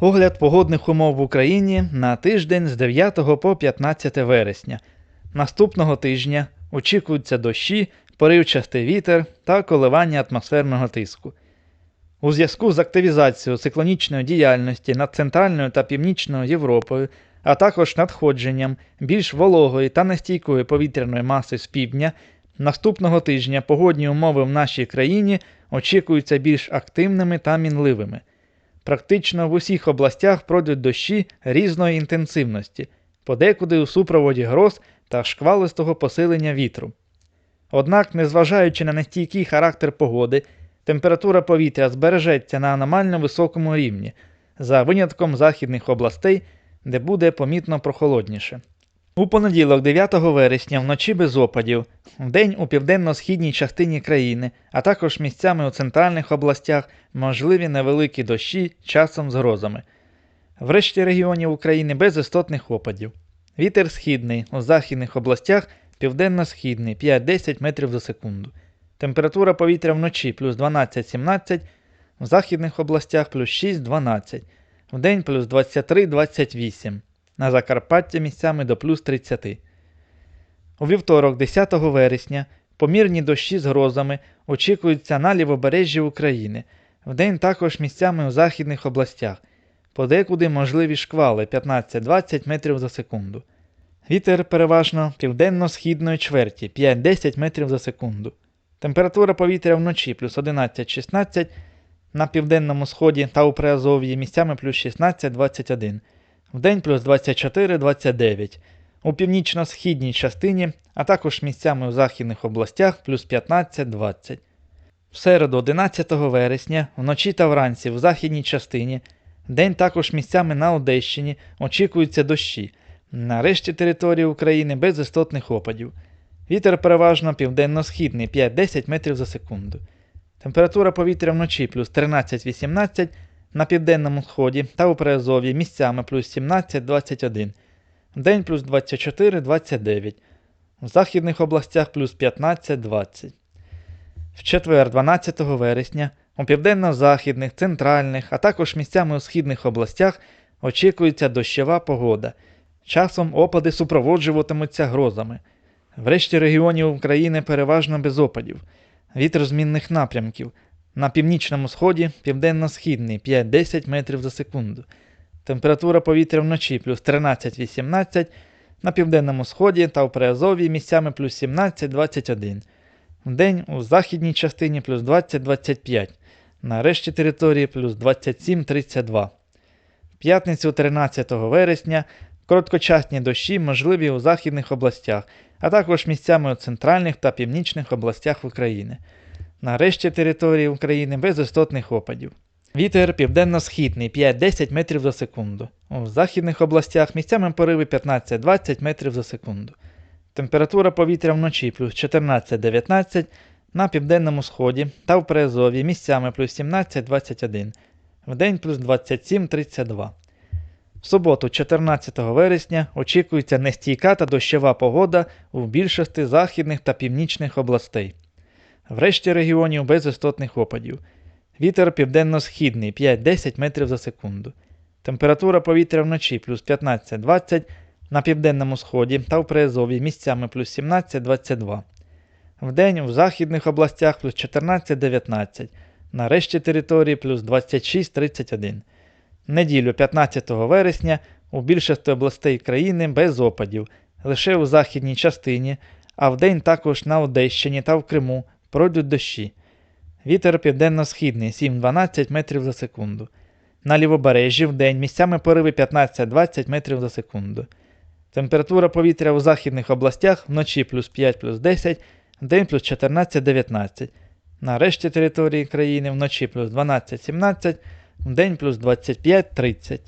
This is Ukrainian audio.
Огляд погодних умов в Україні на тиждень з 9 по 15 вересня. Наступного тижня очікуються дощі, поривчастий вітер та коливання атмосферного тиску. У зв'язку з активізацією циклонічної діяльності над Центральною та Північною Європою, а також надходженням більш вологої та нестійкої повітряної маси з півдня, наступного тижня погодні умови в нашій країні очікуються більш активними та мінливими. Практично в усіх областях пройдуть дощі різної інтенсивності, подекуди у супроводі гроз та шквалистого посилення вітру. Однак, незважаючи на нестійкий характер погоди, температура повітря збережеться на аномально високому рівні, за винятком західних областей, де буде помітно прохолодніше. У понеділок, 9 вересня, вночі без опадів, вдень у південно-східній частині країни, а також місцями у центральних областях можливі невеликі дощі часом з грозами. В решті регіонів України без істотних опадів. Вітер східний у західних областях південно-східний 5-10 метрів за секунду. Температура повітря вночі плюс 12-17, в західних областях плюс 6-12, вдень плюс 23-28, на Закарпатті місцями до плюс 30. У вівторок, 10 вересня, помірні дощі з грозами очікуються на лівобережжі України, вдень також місцями у західних областях, подекуди можливі шквали 15-20 метрів за секунду. Вітер переважно південно-східної чверті 5-10 метрів за секунду. Температура повітря вночі плюс 11-16, на південному сході та у Приазов'ї місцями плюс 16-21, вдень плюс 24-29, у північно-східній частині, а також місцями у західних областях плюс 15-20. В середу 11 вересня, вночі та вранці в західній частині, день також місцями на Одещині очікуються дощі, на решті території України без істотних опадів. Вітер переважно південно-східний 5-10 метрів за секунду. Температура повітря вночі плюс 13-18, на південному сході та у Приазов'ї місцями плюс 17-21, вдень плюс 24-29, в західних областях плюс 15-20. В четвер, 12 вересня, у південно-західних, центральних, а також місцями у східних областях очікується дощова погода. Часом опади супроводжуватимуться грозами. В решті регіонів України переважно без опадів. Вітер змінних напрямків. На північному сході південно-східний 5-10 метрів за секунду. Температура повітря вночі плюс 13-18, на південному сході та в Приазов'ї місцями плюс 17-21. Вдень у західній частині плюс 20-25, на решті території плюс 27-32. В п'ятницю 13 вересня короткочасні дощі можливі у західних областях, а також місцями у центральних та північних областях України. На решті території України без істотних опадів. Вітер південно-східний 5-10 метрів за секунду. У західних областях місцями пориви 15-20 метрів за секунду. Температура повітря вночі плюс 14-19, на південному сході та в Приазов'ї місцями плюс 17-21, вдень плюс 27-32. В суботу, 14 вересня, очікується нестійка та дощова погода у більшості західних та північних областей. В решті регіонів без істотних опадів. Вітер південно-східний 5-10 метрів за секунду. Температура повітря вночі плюс 15-20, на південному сході та в Приазов'ї місцями плюс 17-22. Вдень в західних областях плюс 14-19, на решті території плюс 26-31. Неділю 15 вересня у більшості областей країни без опадів, лише у західній частині, а вдень також на Одещині та в Криму пройдуть дощі. Вітер південно-східний 7-12 метрів за секунду. На лівобережжі вдень місцями пориви 15-20 метрів за секунду. Температура повітря у західних областях вночі плюс 5 плюс 10, вдень плюс 14-19. На решті території країни вночі плюс 12-17, вдень плюс 25-30.